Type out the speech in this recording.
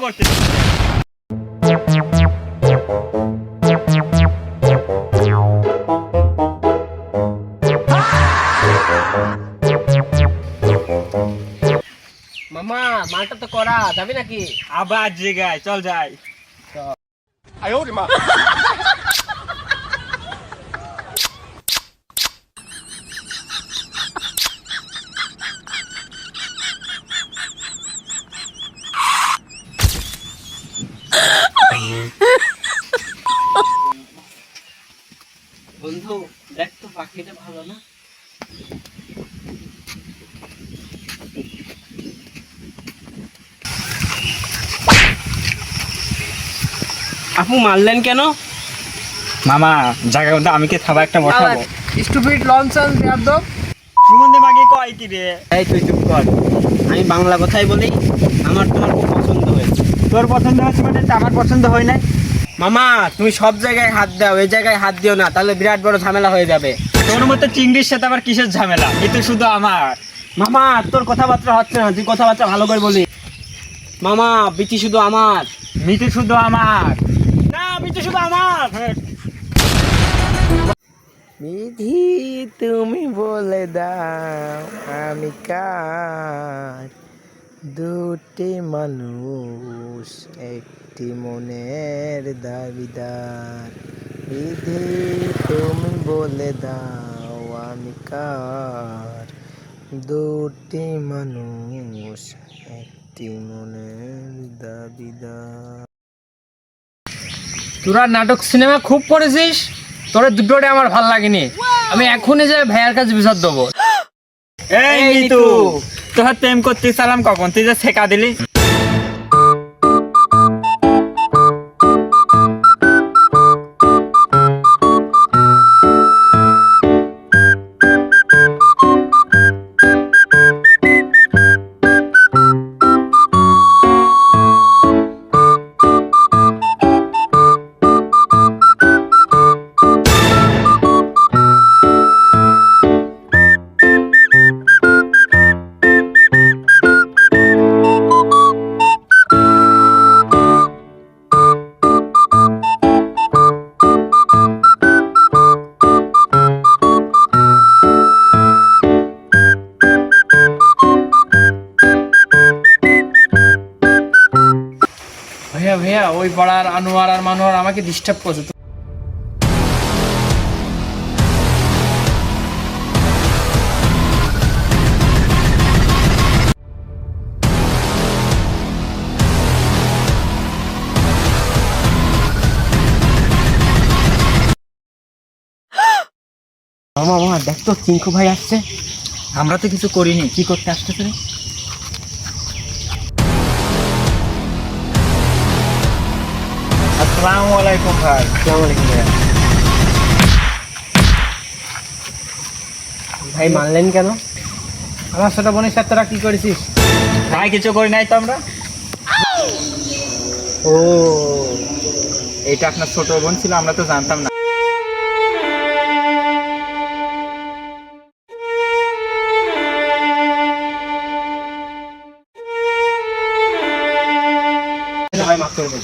করতে মামা মালটা তো করা যাবে নাকি? আবার জায়গায় চল যাই। বন্ধু দেখ তো পাখিটা ভালো না। আপু মারলেন কেন? মামা জায়গার মধ্যে আমি কি থাবা একটা বসাবো? স্টুপিড লঞ্চন বেয়াদ্দ সুগন্ধি মাগে কয় কি রে? এই তুই চুপ কর। আমি বাংলা কথাই বলি আমার তোমার খুব পছন্দ হয়েছে। তোর পছন্দ হচ্ছে মানে আমার পছন্দ হয় নাই? মামা, তুমি সব জায়গায় হাত দাও, এই জায়গায় হাত দিও না, তাহলে বিরাট বড় ঝামেলা হয়ে যাবে। তোর মতো চিংড়ির সাথে আবার কিসের ঝামেলা? কিন্তু শুধু আমার। মামা, তোর কথাবার্তা হচ্ছে না, তুই কথাবার্তা ভালো করে বলি। মামা বিটি শুধু আমার। মিতু শুধু আমার। না মিতু শুধু আমার। বিধি তুমি বলে দাও, আমি কার? দুটি মানুষ, একটি মনের দাবিদার। বিধি তুমি বলে দাও, আমি কার? দুটি মানুষ, একটি মনের দাবিদার। তোরা নাটক সিনেমা খুব পড়েছিস? তোরা দুটোটা আমার ভালো লাগেনি। আমি এখনই যে ভাইয়ার কাছে বিচার দেবো। এই তো তোর প্রেম করতে সালাম কখন? তুই যে শেখা দিলি। ভাইয়া ভাইয়া, ওই পাড়ার আনোয়ার আর মানোয়ার আমাকে ডিস্টার্ব করছে। মামা মামা, দেখ তো, চিঙ্কু ভাই আসছে। আমরা তো কিছু করিনি। কি করতে আসতেছে আসসালামু ভাই ভাই, মানলেন কেন? আমার ছোট বোনের সাথে তোরা কি করেছিস? তাই কিছু করি নাই তো আমরা? ও এইটা আপনার ছোট বোন ছিল, আমরা তো জানতাম না। ভাই, মাফ করে দেন।